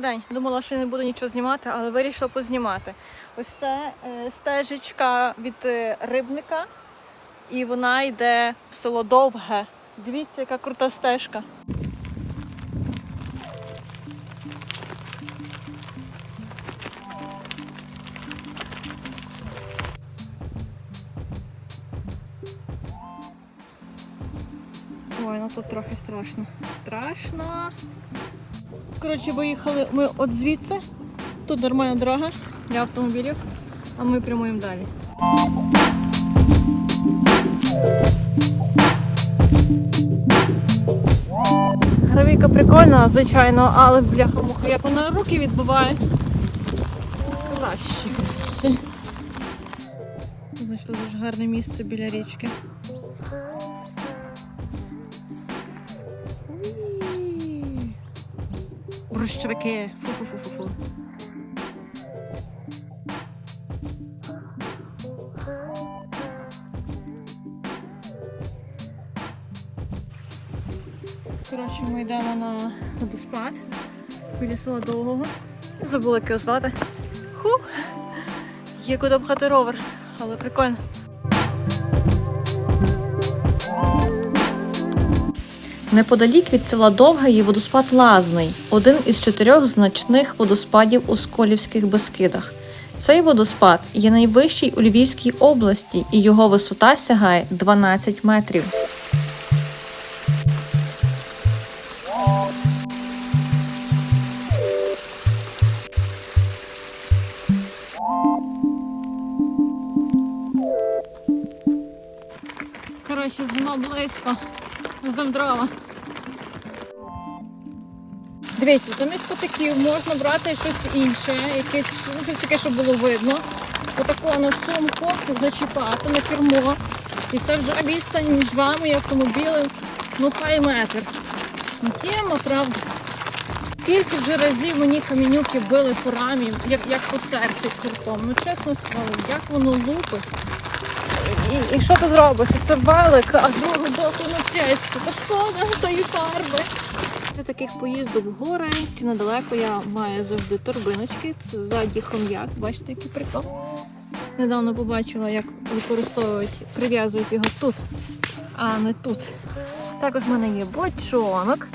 День. Думала, що не буду нічого знімати, але вирішила познімати. Ось це е, стежечка від е, рибника, і вона йде в село Довге. Дивіться, яка крута стежка. Ой, ну тут трохи страшно. Страшно. Коротше, виїхали ми от звідси. Тут нормальна дорога для автомобілів, а ми прямуємо далі. Гравійка прикольна, звичайно, але бляха муха, як вона руки відбиває. Краще. Знайшли дуже гарне місце біля річки. Борщовики. Фу-фу-фу-фу-фу. Коротше, ми йдемо на водоспад біля села Довгого. Забула як його. Хух! Є куди пхати ровер, але прикольно. Неподалік від села Довга є водоспад Лазний, один із чотирьох значних водоспадів у Сколівських Бескидах. Цей водоспад є найвищий у Львівській області і його висота сягає 12 метрів. Коротше, зима близько. Земдрова. Дивіться, замість потоків можна брати щось інше, якесь, ну, щось таке, щоб було видно. Отако на сумку зачіпати на кермо. І це вже відстань між вами і автомобілем. Ну хай метр. Тема, правда. Скільки вже разів мені камінюки били по рамі, як, як по серці серпом. Ну чесно слово, як воно лупить. І, що ти зробиш? Це велик, а з другого боку на трясся. Та шкода тої фарби. Це таких поїздок в гори чи недалеко я маю завжди торбиночки. Це ззаді хом'як. Бачите, який прикол. Недавно побачила, як використовують, прив'язують його тут, а не тут. Також в мене є бочонок.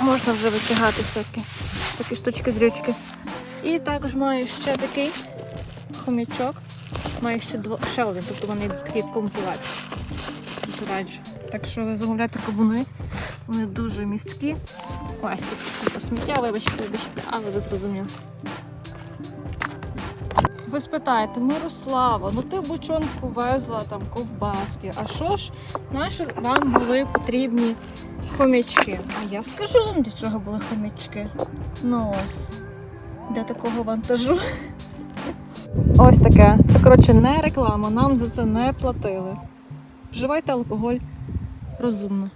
Можна вже витягати всякі такі штучки дрючки. І також маю ще такий хомячок. Маю ще дво, ще один, тобто вони такі комплект. Зраджу. Так що замовляйте кавуни, вони дуже місткі. Ось тут купа сміття, вибачте, вибачте, але ви зрозуміли. Ви спитаєте, Мирослава, ну ти бочонку везла там ковбаски. А що ж, наші вам були потрібні хомячки? А я скажу вам, для чого були хомячки. Ну ось, для такого вантажу. Ось таке. Це, коротше, не реклама, нам за це не платили. Вживайте алкоголь розумно.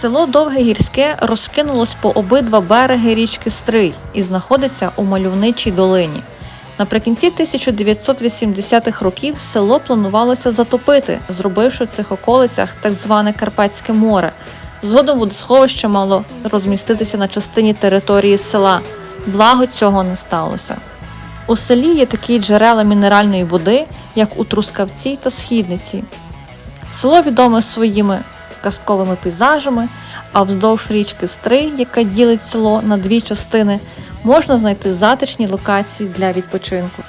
Село Довге Гірське розкинулось по обидва береги річки Стрий і знаходиться у мальовничій долині. Наприкінці 1980-х років село планувалося затопити, зробивши в цих околицях так зване Карпатське море. Згодом водосховище мало розміститися на частині території села. Благо цього не сталося. У селі є такі джерела мінеральної води, як у Трускавці та Східниці. Село відоме своїми казковими пейзажами, а вздовж річки Стрий, яка ділить село на дві частини, можна знайти затишні локації для відпочинку.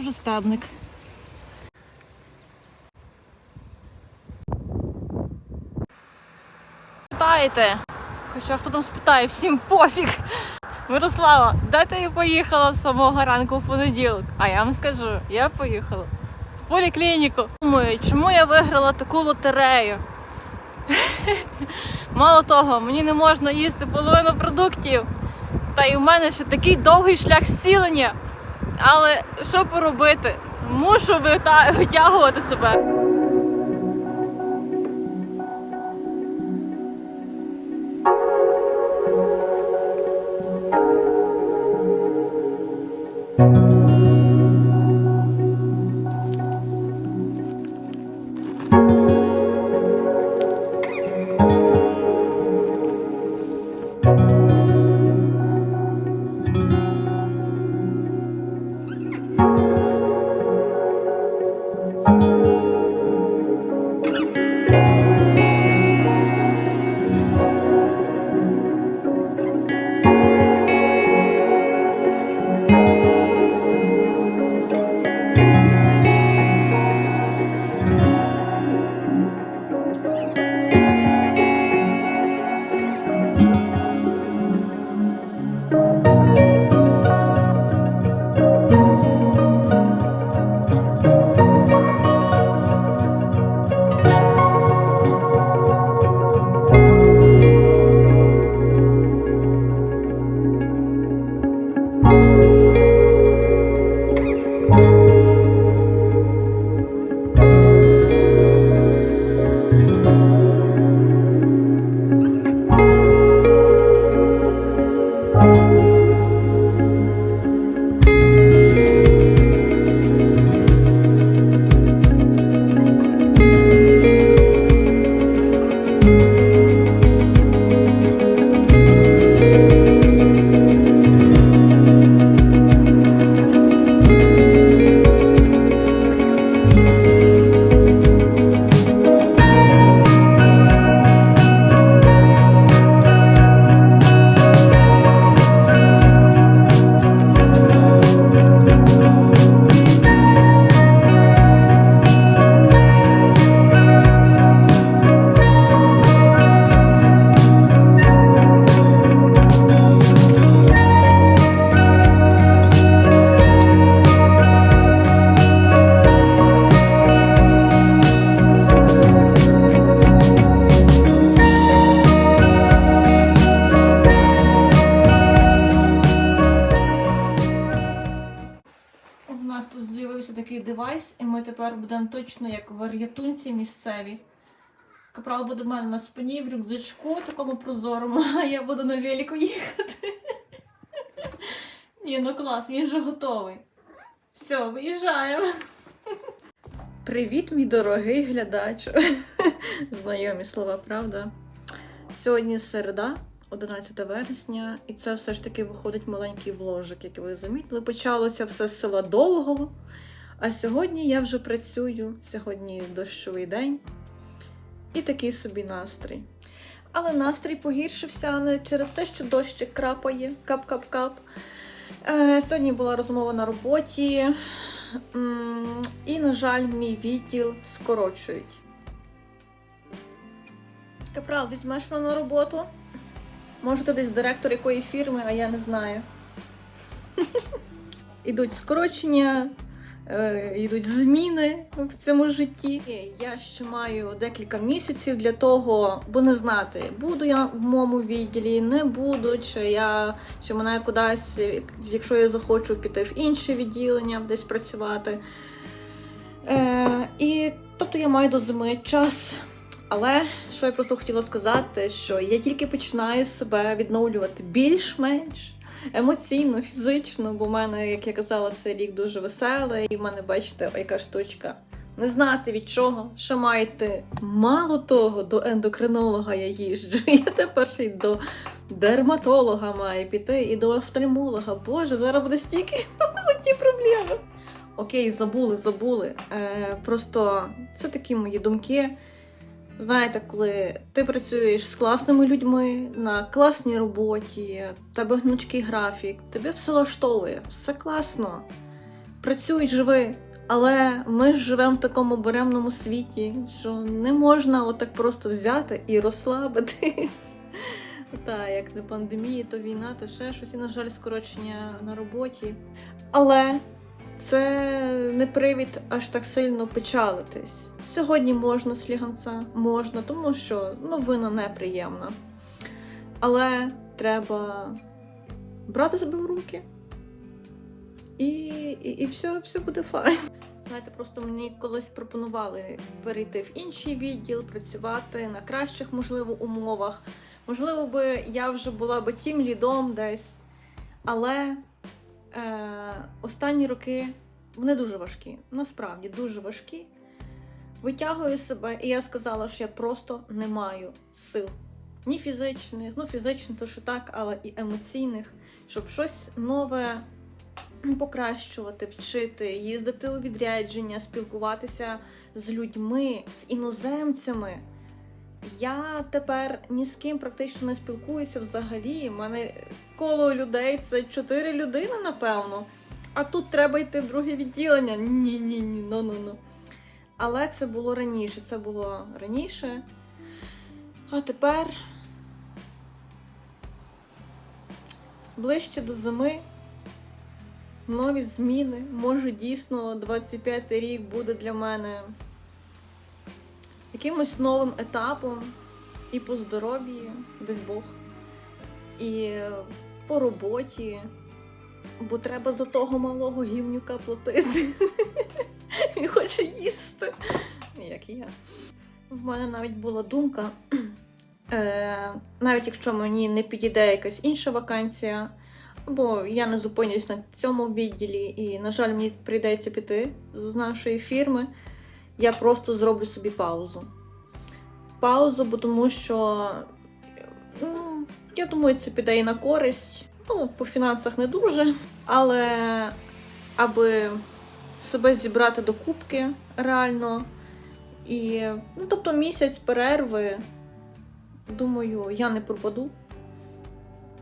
Вже стебник. Питаєте? Хоча хто там спитає, всім пофіг. Мирослава, де ти поїхала з самого ранку в понеділок? А я вам скажу, я поїхала в поліклініку. Думаю, чому я виграла таку лотерею? Мало того, мені не можна їсти половину продуктів. Та й у мене ще такий довгий шлях зцілення. Але що поробити? Мушу витягувати себе. У тепер будемо точно як вар'ятунці місцеві. Капрал буде в мене на спині в рюкзачку, такому прозорому, а я буду на велику їхати. Ні, ну клас, він вже готовий. Все, виїжджаємо. Привіт, мій дорогий глядач. Знайомі слова, правда? Сьогодні середа, 11 вересня, і це все ж таки виходить маленький вложик, як ви замітили. Почалося все з села Довгого. А сьогодні я вже працюю. Сьогодні дощовий день. І такий собі настрій. Але настрій погіршився не через те, що дощик крапає, кап-кап-кап. Е, сьогодні була розмова на роботі, і, на жаль, мій відділ скорочують. Капрал, візьмеш мене на роботу? Може, ти десь директор якої фірми, а я не знаю. Ідуть скорочення, е, йдуть зміни в цьому житті. Я ще маю декілька місяців для того, бо не знати, буду я в моєму відділі, не буду, чи я чи мене кудись, якщо я захочу піти в інше відділення, десь працювати. Е, і тобто я маю до зими час. Але що я просто хотіла сказати, що я тільки починаю себе відновлювати більш-менш емоційно, фізично, бо в мене, як я казала, цей рік дуже веселий, і в мене, бачите, яка штучка. Не знати від чого, що маєте. Мало того, до ендокринолога я їжджу. Я тепер ще й до дерматолога маю піти і до офтальмолога. Боже, зараз буде стільки ті проблеми. Окей, забули, забули. Е, просто це такі мої думки. Знаєте, коли ти працюєш з класними людьми на класній роботі, тебе гнучкий графік, тебе все влаштовує, все класно. Працюй, живи. Але ми ж живемо в такому беремному світі, що не можна отак просто взяти і розслабитись. Та, як не пандемія, то війна, то ще щось, і, на жаль, скорочення на роботі. Але це не привід аж так сильно печалитись. Сьогодні можна сліганця, можна, тому що новина неприємна. Але треба брати себе в руки. І, і, і все, все буде файн. Знаєте, просто мені колись пропонували перейти в інший відділ, працювати на кращих, можливо, умовах. Можливо, би я вже була би тім лідом десь. Але е, останні роки вони дуже важкі. Насправді дуже важкі. Витягую себе, і я сказала, що я просто не маю сил. Ні фізичних, ну фізичних, то що так, але і емоційних, щоб щось нове покращувати, вчити, їздити у відрядження, спілкуватися з людьми, з іноземцями. Я тепер ні з ким практично не спілкуюся взагалі. У мене коло людей це чотири людини, напевно. А тут треба йти в друге відділення. Ні, ні, ну ну ну. Але це було раніше. Це було раніше. А тепер ближче до зими. Нові зміни. Може, дійсно, 25 й рік буде для мене якимось новим етапом і по здоров'ю, десь Бог, і по роботі, бо треба за того малого гівнюка платити. Він хоче їсти, як і я. В мене навіть була думка, е, навіть якщо мені не підійде якась інша вакансія, або я не зупинюсь на цьому відділі, і, на жаль, мені прийдеться піти з нашої фірми, я просто зроблю собі паузу. Паузу, бо тому що ну, я думаю, це піде і на користь. Ну, по фінансах не дуже, але аби себе зібрати до кубки реально. І, ну, тобто місяць перерви, думаю, я не пропаду.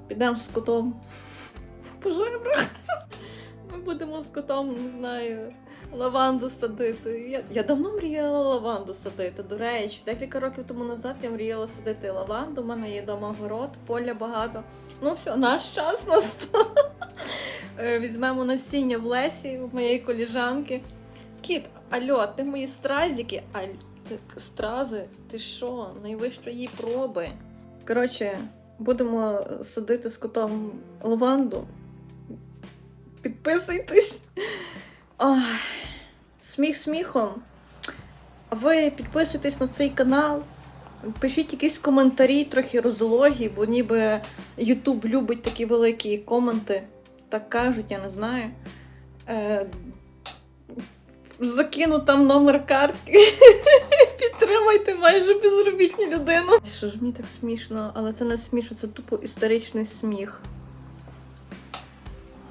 Підемо з котом по. Ми будемо з котом, не знаю, лаванду садити. Я, я давно мріяла лаванду садити. До речі, декілька років тому назад я мріяла садити лаванду. У мене є дома город, поля багато. Ну все, наш час настав. Е, Візьмемо насіння в лесі у моєї коліжанки. Кіт, альо, ти мої стразики? Аль, ти стрази? Ти що? Найвищої проби. Коротше, будемо садити з котом лаванду. Підписуйтесь. Сміх сміхом. Ви підписуйтесь на цей канал. Пишіть якісь коментарі, трохи розлогі, бо ніби Ютуб любить такі великі коменти. Так кажуть, я не знаю. Е, закину там номер картки. Підтримайте майже безробітну людину. Що ж мені так смішно, але це не смішно, це тупо історичний сміх.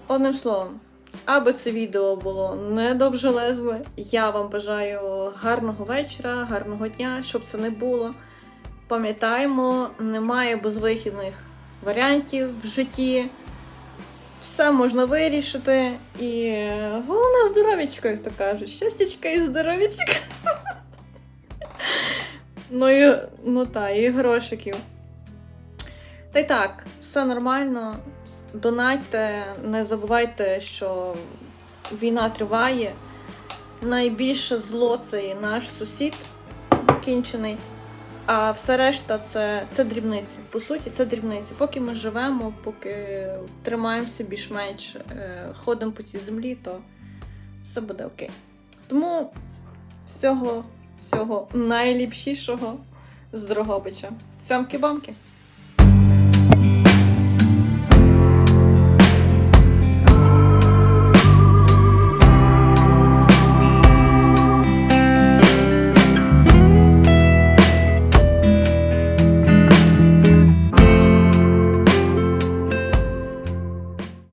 Одним словом, аби це відео було не довжелезне, я вам бажаю гарного вечора, гарного дня, щоб це не було. Пам'ятаємо, немає безвихідних варіантів в житті. все можна вирішити. І головне здоров'ячко, як то кажуть. Щастячка і здоров'ячка. Ну і ну та, і грошиків. Та й так, все нормально. Донатьте, не забувайте, що війна триває. Найбільше зло це і наш сусід кінчений. А все решта це, це дрібниці. По суті, це дрібниці. Поки ми живемо, поки тримаємося більш-менш, е, ходимо по цій землі, то все буде окей. Тому всього, всього найліпшішого з Дрогобича. Цямки-бамки!